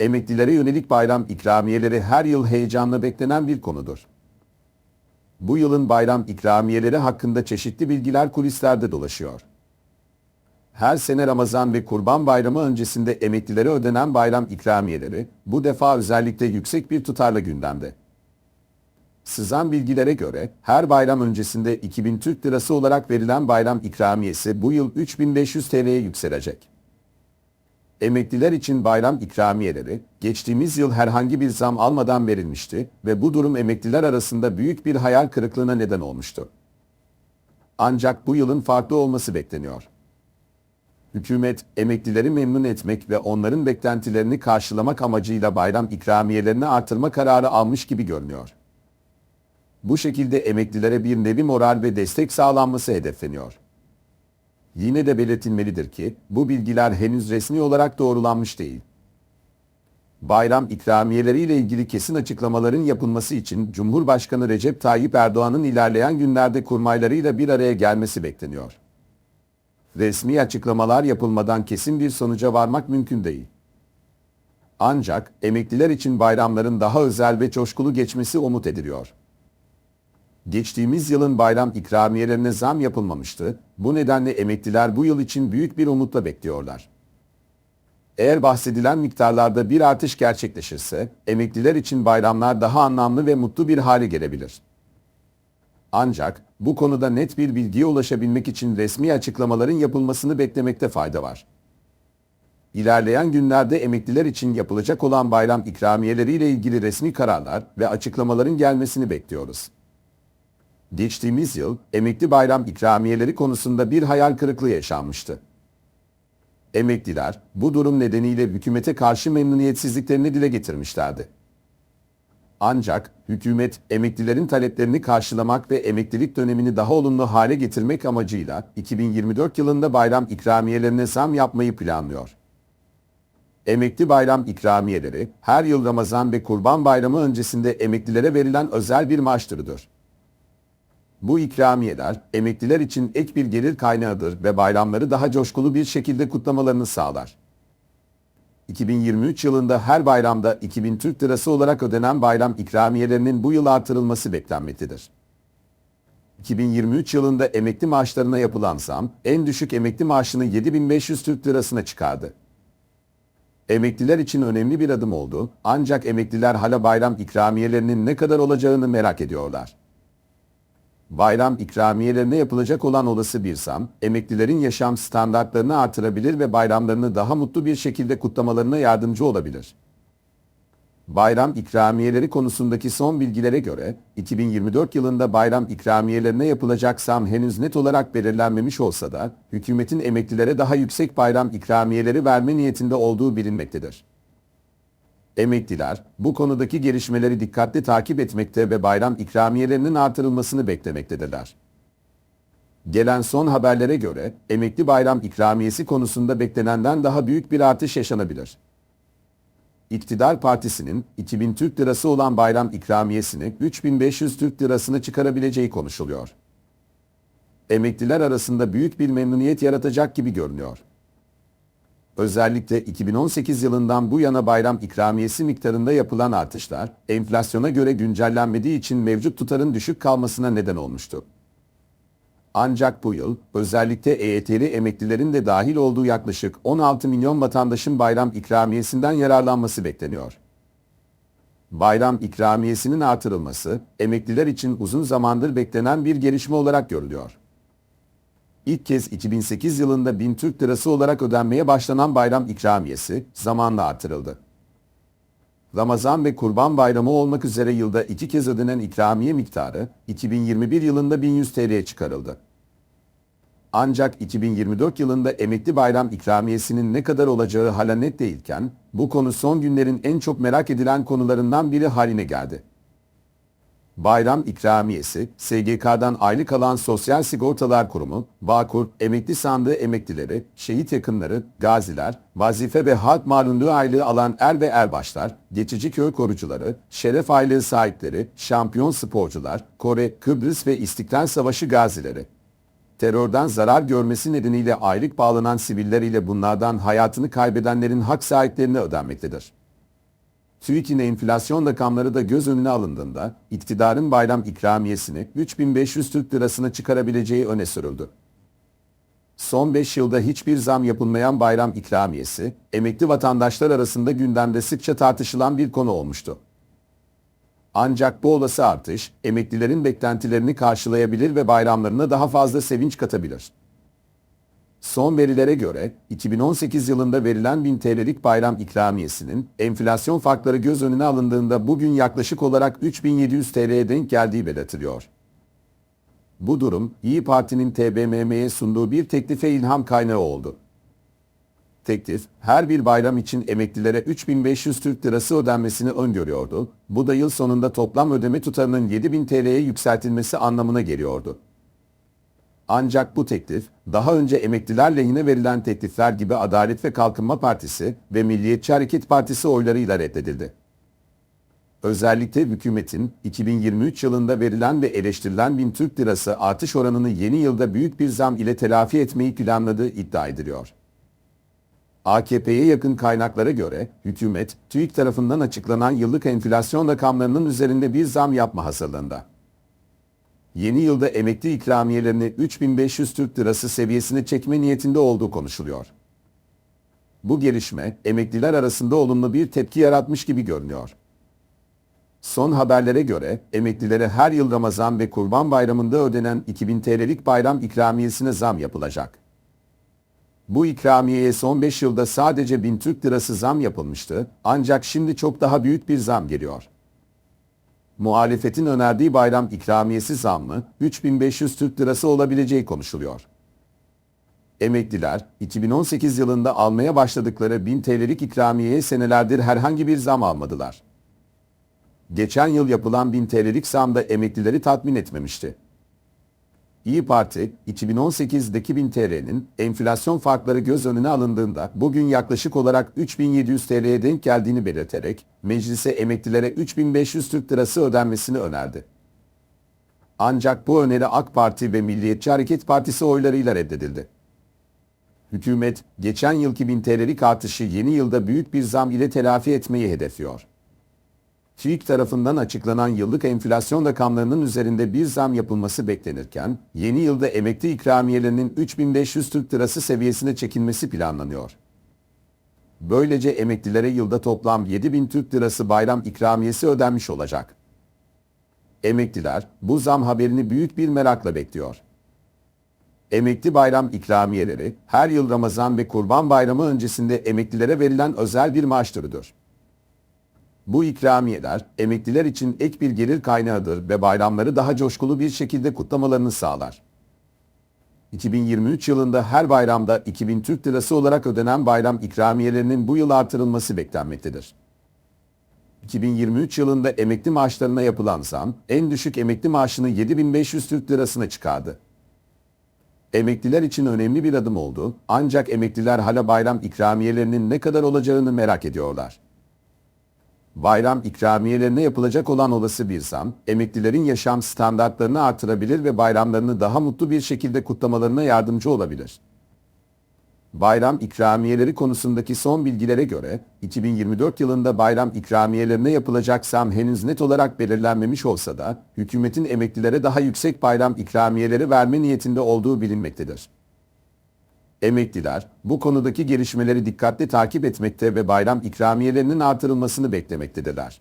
emeklilere yönelik bayram ikramiyeleri her yıl heyecanla beklenen bir konudur. Bu yılın bayram ikramiyeleri hakkında çeşitli bilgiler kulislerde dolaşıyor. Her sene Ramazan ve Kurban Bayramı öncesinde emeklilere ödenen bayram ikramiyeleri bu defa özellikle yüksek bir tutarla gündemde. Sızan bilgilere göre her bayram öncesinde 2000 Türk Lirası olarak verilen bayram ikramiyesi bu yıl 3500 TL'ye yükselecek. Emekliler için bayram ikramiyeleri geçtiğimiz yıl herhangi bir zam almadan verilmişti ve bu durum emekliler arasında büyük bir hayal kırıklığına neden olmuştu. Ancak bu yılın farklı olması bekleniyor. Hükümet, emeklileri memnun etmek ve onların beklentilerini karşılamak amacıyla bayram ikramiyelerini artırma kararı almış gibi görünüyor. Bu şekilde emeklilere bir nevi moral ve destek sağlanması hedefleniyor. Yine de belirtilmelidir ki bu bilgiler henüz resmi olarak doğrulanmış değil. Bayram ikramiyeleriyle ilgili kesin açıklamaların yapılması için Cumhurbaşkanı Recep Tayyip Erdoğan'ın ilerleyen günlerde kurmaylarıyla bir araya gelmesi bekleniyor. Resmi açıklamalar yapılmadan kesin bir sonuca varmak mümkün değil. Ancak emekliler için bayramların daha özel ve coşkulu geçmesi umut ediliyor. Geçtiğimiz yılın bayram ikramiyelerine zam yapılmamıştı. Bu nedenle emekliler bu yıl için büyük bir umutla bekliyorlar. Eğer bahsedilen miktarlarda bir artış gerçekleşirse, emekliler için bayramlar daha anlamlı ve mutlu bir hale gelebilir. Ancak bu konuda net bir bilgiye ulaşabilmek için resmi açıklamaların yapılmasını beklemekte fayda var. İlerleyen günlerde emekliler için yapılacak olan bayram ikramiyeleriyle ilgili resmi kararlar ve açıklamaların gelmesini bekliyoruz. Geçtiğimiz yıl emekli bayram ikramiyeleri konusunda bir hayal kırıklığı yaşanmıştı. Emekliler bu durum nedeniyle hükümete karşı memnuniyetsizliklerini dile getirmişlerdi. Ancak hükümet emeklilerin taleplerini karşılamak ve emeklilik dönemini daha olumlu hale getirmek amacıyla 2024 yılında bayram ikramiyelerine zam yapmayı planlıyor. Emekli bayram ikramiyeleri her yıl Ramazan ve Kurban Bayramı öncesinde emeklilere verilen özel bir maaş türüdür. Bu ikramiyeler emekliler için ek bir gelir kaynağıdır ve bayramları daha coşkulu bir şekilde kutlamalarını sağlar. 2023 yılında her bayramda 2000 Türk Lirası olarak ödenen bayram ikramiyelerinin bu yıl artırılması beklenmektedir. 2023 yılında emekli maaşlarına yapılan zam, en düşük emekli maaşını 7500 Türk Lirasına çıkardı. Emekliler için önemli bir adım oldu, ancak emekliler hala bayram ikramiyelerinin ne kadar olacağını merak ediyorlar. Bayram ikramiyelerine yapılacak olan olası bir zam, emeklilerin yaşam standartlarını artırabilir ve bayramlarını daha mutlu bir şekilde kutlamalarına yardımcı olabilir. Bayram ikramiyeleri konusundaki son bilgilere göre, 2024 yılında bayram ikramiyelerine yapılacak zam henüz net olarak belirlenmemiş olsa da, hükümetin emeklilere daha yüksek bayram ikramiyeleri verme niyetinde olduğu bilinmektedir. Emekliler bu konudaki gelişmeleri dikkatli takip etmekte ve bayram ikramiyelerinin artırılmasını beklemektedirler. Gelen son haberlere göre emekli bayram ikramiyesi konusunda beklenenden daha büyük bir artış yaşanabilir. İktidar Partisi'nin 2000 Türk Lirası olan bayram ikramiyesini 3500 Türk Lirasını çıkarabileceği konuşuluyor. Emekliler arasında büyük bir memnuniyet yaratacak gibi görünüyor. Özellikle 2018 yılından bu yana bayram ikramiyesi miktarında yapılan artışlar, enflasyona göre güncellenmediği için mevcut tutarın düşük kalmasına neden olmuştu. Ancak bu yıl özellikle EYT'li emeklilerin de dahil olduğu yaklaşık 16 milyon vatandaşın bayram ikramiyesinden yararlanması bekleniyor. Bayram ikramiyesinin artırılması emekliler için uzun zamandır beklenen bir gelişme olarak görülüyor. İlk kez 2008 yılında 1000 Türk Lirası olarak ödenmeye başlanan bayram ikramiyesi zamanla artırıldı. Ramazan ve Kurban Bayramı olmak üzere yılda iki kez ödenen ikramiye miktarı 2021 yılında 1100 TL'ye çıkarıldı. Ancak 2024 yılında emekli bayram ikramiyesinin ne kadar olacağı hala net değilken, bu konu son günlerin en çok merak edilen konularından biri haline geldi. Bayram ikramiyesi, SGK'dan aylık alan Sosyal Sigortalar Kurumu, Bağkur, emekli sandığı emeklileri, şehit yakınları, gaziler, vazife ve halk malumluğu aylığı alan er ve erbaşlar, geçici köy korucuları, şeref aylığı sahipleri, şampiyon sporcular, Kore, Kıbrıs ve İstiklal Savaşı gazileri, terörden zarar görmesi nedeniyle aylık bağlanan siviller ile bunlardan hayatını kaybedenlerin hak sahiplerine ödenmektedir. TÜİK'in enflasyon rakamları da göz önüne alındığında iktidarın bayram ikramiyesini 3500 Türk lirasına çıkarabileceği öne sürüldü. Son 5 yılda hiçbir zam yapılmayan bayram ikramiyesi, emekli vatandaşlar arasında gündemde sıkça tartışılan bir konu olmuştu. Ancak bu olası artış, emeklilerin beklentilerini karşılayabilir ve bayramlarına daha fazla sevinç katabilir. Son verilere göre 2018 yılında verilen 1000 TL'lik bayram ikramiyesinin enflasyon farkları göz önüne alındığında bugün yaklaşık olarak 3700 TL'ye denk geldiği belirtiliyor. Bu durum İyi Parti'nin TBMM'ye sunduğu bir teklife ilham kaynağı oldu. Teklif, her bir bayram için emeklilere 3500 Türk Lirası ödenmesini öngörüyordu. Bu da yıl sonunda toplam ödeme tutarının 7000 TL'ye yükseltilmesi anlamına geliyordu. Ancak bu teklif, daha önce emekliler lehine verilen teklifler gibi Adalet ve Kalkınma Partisi ve Milliyetçi Hareket Partisi oylarıyla reddedildi. Özellikle hükümetin 2023 yılında verilen ve eleştirilen 1000 Türk Lirası artış oranını yeni yılda büyük bir zam ile telafi etmeyi planladığı iddia ediliyor. AKP'ye yakın kaynaklara göre hükümet, TÜİK tarafından açıklanan yıllık enflasyon rakamlarının üzerinde bir zam yapma hazırlığında. Yeni yılda emekli ikramiyelerini 3500 Türk Lirası seviyesine çekme niyetinde olduğu konuşuluyor. Bu gelişme emekliler arasında olumlu bir tepki yaratmış gibi görünüyor. Son haberlere göre emeklilere her yıl Ramazan ve Kurban Bayramı'nda ödenen 2000 TL'lik bayram ikramiyesine zam yapılacak. Bu ikramiyeye son 5 yılda sadece 1000 Türk Lirası zam yapılmıştı ancak şimdi çok daha büyük bir zam geliyor. Muhalefetin önerdiği bayram ikramiyesi zammı 3500 Türk Lirası olabileceği konuşuluyor. Emekliler 2018 yılında almaya başladıkları 1000 TL'lik ikramiyeye senelerdir herhangi bir zam almadılar. Geçen yıl yapılan 1000 TL'lik zam da emeklileri tatmin etmemişti. İyi Parti, 2018'deki 1000 TL'nin enflasyon farkları göz önüne alındığında bugün yaklaşık olarak 3700 TL'ye denk geldiğini belirterek meclise emeklilere 3500 Türk Lirası ödenmesini önerdi. Ancak bu öneri AK Parti ve Milliyetçi Hareket Partisi oylarıyla reddedildi. Hükümet, geçen yılki 1000 TL'lik artışı yeni yılda büyük bir zam ile telafi etmeyi hedefliyor. TÜİK tarafından açıklanan yıllık enflasyon rakamlarının üzerinde bir zam yapılması beklenirken, yeni yılda emekli ikramiyelerinin 3500 Türk Lirası seviyesine çekilmesi planlanıyor. Böylece emeklilere yılda toplam 7000 Türk Lirası bayram ikramiyesi ödenmiş olacak. Emekliler bu zam haberini büyük bir merakla bekliyor. Emekli bayram ikramiyeleri her yıl Ramazan ve Kurban Bayramı öncesinde emeklilere verilen özel bir maaş türüdür. Bu ikramiyeler emekliler için ek bir gelir kaynağıdır ve bayramları daha coşkulu bir şekilde kutlamalarını sağlar. 2023 yılında her bayramda 2000 Türk Lirası olarak ödenen bayram ikramiyelerinin bu yıl artırılması beklenmektedir. 2023 yılında emekli maaşlarına yapılan zam, en düşük emekli maaşını 7500 Türk Lirasına çıkardı. Emekliler için önemli bir adım oldu, ancak emekliler hala bayram ikramiyelerinin ne kadar olacağını merak ediyorlar. Bayram ikramiyelerine yapılacak olan olası bir zam, emeklilerin yaşam standartlarını artırabilir ve bayramlarını daha mutlu bir şekilde kutlamalarına yardımcı olabilir. Bayram ikramiyeleri konusundaki son bilgilere göre 2024 yılında bayram ikramiyelerine yapılacak zam henüz net olarak belirlenmemiş olsa da hükümetin emeklilere daha yüksek bayram ikramiyeleri verme niyetinde olduğu bilinmektedir. Emekliler bu konudaki gelişmeleri dikkatle takip etmekte ve bayram ikramiyelerinin artırılmasını beklemektedirler.